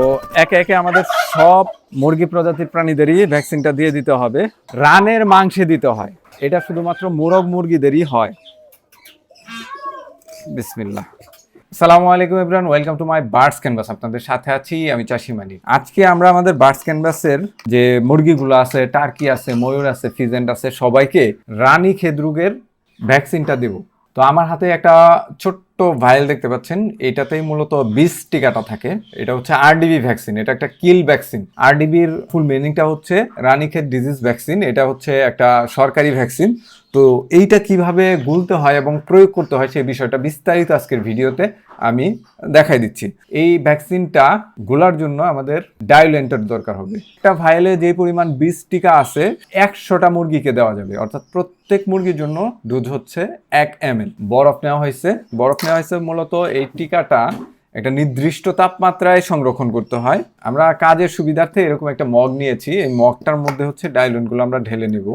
তো একে একে আমাদের সব মুরগি প্রজাতির প্রাণীদেরই ভ্যাকসিনটা দিয়ে দিতে হবে। রানের মাংসে দিতে হয়। এটা শুধুমাত্র মোরগ মুরগিদেরই হয়। বিসমিল্লাহ। সালামু আলাইকুম Ibran welcome to my birds canvas. আপনাদের সাথে আছি আমি চাষি মালিক আজকে আমরা আমাদের বার্ডস ক্যানভাসের যে মুরগিগুলো আছে, টার্কি আছে, ময়ূর আছে, ফিজেন্ট আছে, সবাইকে রানী খেদরুগের ভ্যাকসিনটা দেব। তো আমার হাতে একটা ছোট্ট ভাইল দেখতে পাচ্ছেন। এটাতেই মূলত বিষ টিকাটা থাকে। এটা হচ্ছে আরডিবি ভ্যাকসিন এটা একটা কিল ভ্যাকসিন আরডিবির ফুল মিনিংটা হচ্ছে রানিক্ষেত ডিজিজ ভ্যাকসিন এটা হচ্ছে একটা সরকারি ভ্যাকসিন তো এইটা কীভাবে গুলতে হয় এবং প্রয়োগ করতে হয় সেই বিষয়টা বিস্তারিত আজকের ভিডিওতে আমি দেখাই দিচ্ছি। এই ভ্যাকসিনটা গোলার জন্য আমাদের ডায়োলেন্টের দরকার হবে। একটা ভাইলে যে পরিমাণ বিষ টিকা আছে, একশোটা মুরগিকে দেওয়া যাবে। অর্থাৎ প্রত্যেক মুরগির জন্য দুধ হচ্ছে এক এম এল বরফ নেওয়া হয়েছে। বরফ নেওয়া হয়েছে মূলত এই টিকাটা একটা নির্দিষ্ট তাপমাত্রায় সংরক্ষণ করতে হয়। আমরা কাজের সুবিধার্থে এরকম একটা মগ নিয়েছি। এই মগটার মধ্যে হচ্ছে ডাইলনগুলো আমরা ঢেলে নিব।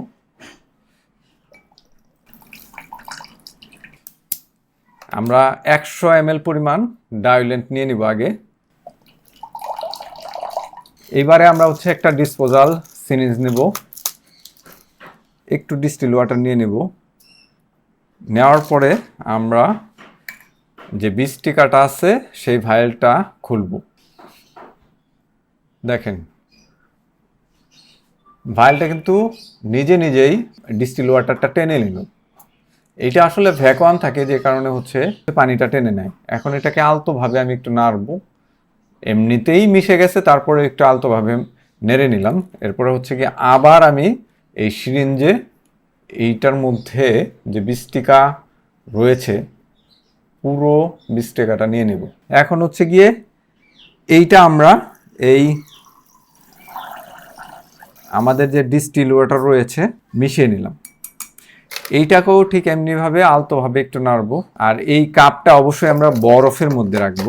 আমরা একশো এম পরিমাণ ডায়োলেন্ট নিয়ে নিব আগে। এবারে আমরা হচ্ছে একটা ডিসপোজাল সিরিঞ্জ নেব। একটু ডিস্টিল ওয়াটার নিয়ে নেব। নেওয়ার পরে আমরা যে বীজ টিকাটা আছে, সেই ভাইলটা খুলব। দেখেন, ভাইলটা কিন্তু নিজে নিজেই ডিস্টিল ওয়াটারটা টেনে নিল। এইটা আসলে ভ্যাকুয়াম থাকে যে কারণে হচ্ছে পানিটা টেনে নেয়। এখন এটাকে আলতোভাবে আমি একটু নাড়বো। এমনিতেই মিশে গেছে, তারপরে একটু আলতোভাবে নেড়ে নিলাম। এরপরে হচ্ছে কি আবার আমি এই সিরিঞ্জে এইটার মধ্যে যে বীজটিকা রয়েছে, পুরো বীজটিকাটা নিয়ে নেব। এখন হচ্ছে গিয়ে এইটা আমরা এই আমাদের যে ডিস্টিল ওয়াটার রয়েছে মিশিয়ে নিলাম। এইটাকেও ঠিক এমনিভাবে আলতোভাবে একটু নাড়বো। আর এই কাপটা অবশ্যই আমরা বরফের মধ্যে রাখব।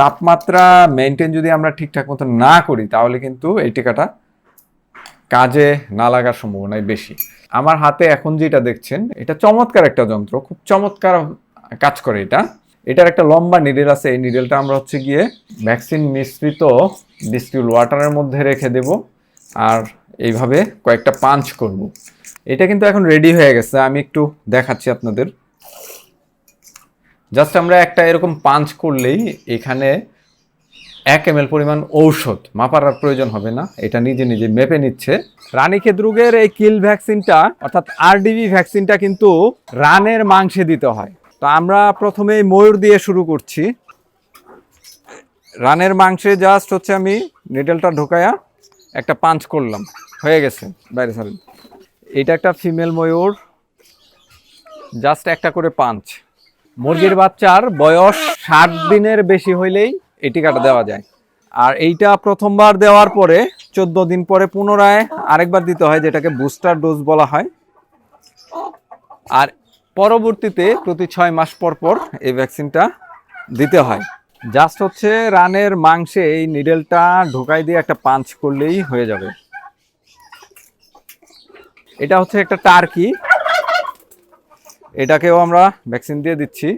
তাপমাত্রা মেনটেন যদি আমরা ঠিকঠাক মতো না করি, তাহলে কিন্তু এই টিকাটা কাজে না লাগার সম্ভাবনাই বেশি। আমার হাতে এখন যেটা দেখছেন, এটা চমৎকার একটা যন্ত্র, খুব চমৎকার কাজ করে এটা। এটার একটা লম্বা নিডেল আছে, এই নিডেলটা আমরা হচ্ছে গিয়ে ভ্যাকসিন মিশ্রিত ডিস্টিল ওয়াটারের মধ্যে রেখে দেব। আর এইভাবে কয়েকটা পাঞ্চ করব। এটা কিন্তু এখন রেডি হয়ে গেছে, আমি একটু দেখাচ্ছি আপনাদের। জাস্ট আমরা একটা এরকম পাঞ্চ করলেই এখানে এক এম পরিমাণ ঔষধ মাপার প্রয়োজন হবে না, এটা নিজে নিজে মেপে নিচ্ছে। রানীক্ষেত রোগের এই কিল ভ্যাকসিনটা অর্থাৎ আরডিবি ভ্যাকসিনটা কিন্তু রানের মাংসে দিতে হয়। তো আমরা প্রথমে ময়ূর দিয়ে শুরু করছি। রানের মাংসে জাস্ট হচ্ছে আমি নিডেলটা ঢোকায়া একটা পাঞ্চ করলাম। হয়ে গেছে। বাইরে সরেন এটা একটা ফিমেল ময়ূর। জাস্ট একটা করে পাঞ্চ মুরগির বাচ্চার বয়স ষাট দিনের বেশি হইলেই এই টিকাটা দেওয়া যায়। আর এইটা প্রথমবার দেওয়ার পরে চোদ্দ দিন পরে পুনরায় আরেকবার দিতে হয় যেটাকে বুস্টার ডোজ বলা হয়। আর পরবর্তীতে প্রতি ছয় মাস পর পর এই ভ্যাকসিনটা দিতে হয়। জাস্ট হচ্ছে রানের মাংসে এই নিডেলটা ঢোকাই দিয়ে একটা পাঞ্চ করলেই হয়ে যাবে। এটা হচ্ছে একটা টার্কি এটাকেও আমরা ভ্যাকসিন দিয়ে দিচ্ছি।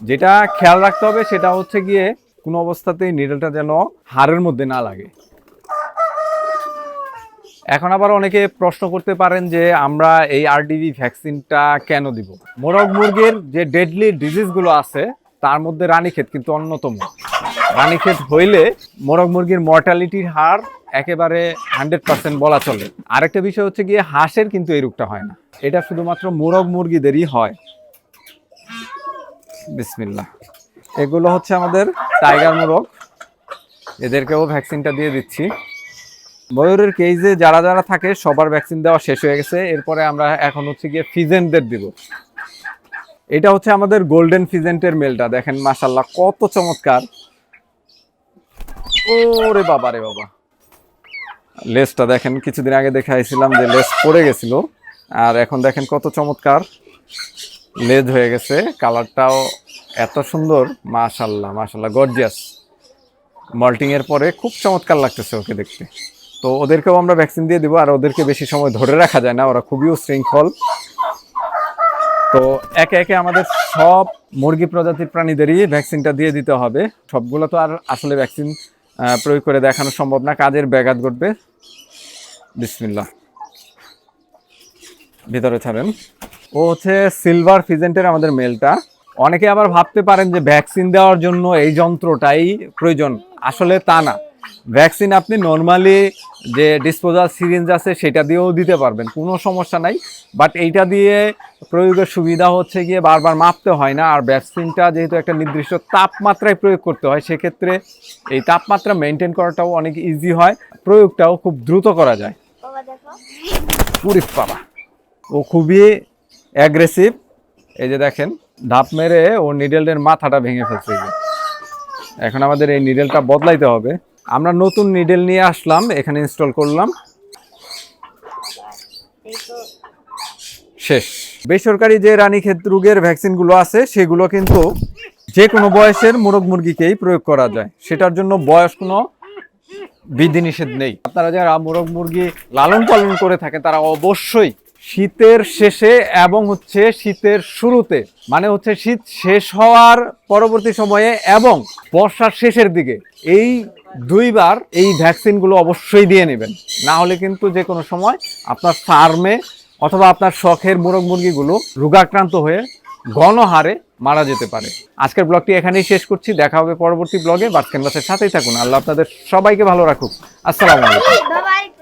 যেটা খেয়াল রাখতে হবে সেটা হচ্ছে গিয়ে কোনো অবস্থাতেই নিডেলটা যেন হাড়ের মধ্যে না লাগে। এখন আবার অনেকে প্রশ্ন করতে পারেন যে আমরা এই আরডিভি ভ্যাকসিনটা কেন দিব? মোরগ মুরগির যে ডেডলি ডিজিজগুলো আছে তার মধ্যে রানীক্ষেত, কিন্তু অন্যতম। রানীক্ষেত হইলে মোরগ মুরগির মর্টালিটির হার একেবারে হান্ড্রেড পার্সেন্ট বলা চলে। আরেকটা বিষয় হচ্ছে গিয়ে হাঁসের কিন্তু এই রোগটা হয় না। এটা শুধুমাত্র মোরগ মুরগিদেরই হয়। বিসমিল্লাহ। এগুলো হচ্ছে আমাদের টাইগার মোরগ। এদেরকেও ভ্যাকসিনটা দিয়ে দিচ্ছি। ময়ূরের কেজে যারা যারা থাকে, সবার ভ্যাকসিন দেওয়া শেষ হয়ে গেছে। এরপরে আমরা এখন হচ্ছে গিয়ে ফিজেন্টদের দিব। এটা হচ্ছে আমাদের গোল্ডেন ফিজেন্টের মেলটা দেখেন মাসাল্লাহ কত চমৎকার। ওরে বাবা রে বাবা। লেসটা দেখেন, কিছুদিন আগে দেখাইছিলাম যে লেস পড়ে গেছিল, আর এখন দেখেন কত চমৎকার। লেজ হয়ে গেছে, কালারটাও এত সুন্দর মাশাল্লাহ মাশাল্লাহ গর্জিয়াস মল্টিং এর পরে খুব চমৎকার লাগতেছে ওকে দেখতে। তো ওদেরকেও আমরা ভ্যাকসিন দিয়ে দিব, আর ওদেরকে বেশি সময় ধরে রাখা যায় না, ওরা খুবই শৃঙ্খল। তো একে একে আমাদের সব মুরগি প্রজাতির প্রাণীদেরই ভ্যাকসিনটা দিয়ে দিতে হবে। সবগুলো তো আর আসলে ভ্যাকসিন প্রয়োগ করে দেখানো সম্ভব না। কাজের ব্যাঘাত ঘটবে। বিসমিল্লাহ। ভিতরে ছাড়েন। ও হচ্ছে সিলভার ফিজেন্টের আমাদের মেলটা। অনেকে আবার ভাবতে পারেন যে ভ্যাকসিন দেওয়ার জন্য এই যন্ত্রটাই প্রয়োজন। আসলে তা না। ভ্যাকসিন আপনি নর্মালি যে ডিসপোজাল সিরিঞ্জ আছে সেটা দিয়েও দিতে পারবেন কোনো সমস্যা নাই। বাট এইটা দিয়ে প্রয়োগের সুবিধা হচ্ছে গিয়ে বারবার মাপতে হয় না আর ভ্যাকসিনটা যেহেতু একটা নির্দিষ্ট তাপমাত্রায় প্রয়োগ করতে হয় সেক্ষেত্রে এই তাপমাত্রা মেনটেন করাটাও অনেক ইজি হয় প্রয়োগটাও খুব দ্রুত করা যায়। পুরিফ পাবা ও খুবই অ্যাগ্রেসিভ এই যে দেখেন ধাপ মেরে ও নিডেলের মাথাটা ভেঙে ফেলছে। এখন আমাদের এই নিডেলটা বদলাইতে হবে। আমরা নতুন নিডেল নিয়ে আসলাম, এখানে ইনস্টল করলাম। শেষ। বেসরকারি যে রানী রানীক্ষেত রোগের ভ্যাকসিনগুলো আছে, সেগুলো কিন্তু যে কোনো বয়সের মোরগ মুরগিকেই প্রয়োগ করা যায়। সেটার জন্য বয়স কোনো বিধিনিষেধ নেই। আপনারা যারা মোরগ মুরগি লালন পালন করে থাকে, তারা অবশ্যই শীতের শেষে এবং হচ্ছে শীতের শুরুতে মানে হচ্ছে শীত শেষ হওয়ার পরবর্তী সময়ে এবং বর্ষার শেষের দিকে, এই দুইবার এই ভ্যাকসিনগুলো অবশ্যই দিয়ে নেবেন। না হলে কিন্তু যে কোনো সময় আপনার ফার্মে অথবা আপনার শখের মোরগ মুরগিগুলো রোগাক্রান্ত হয়ে গণহারে মারা যেতে পারে। আজকের ব্লগটি এখানেই শেষ করছি। দেখা হবে পরবর্তী ব্লগে। বাস ক্যানভাসের সাথেই থাকুন। আল্লাহ আপনাদের সবাইকে ভালো রাখুক। আসসালামু আলাইকুম।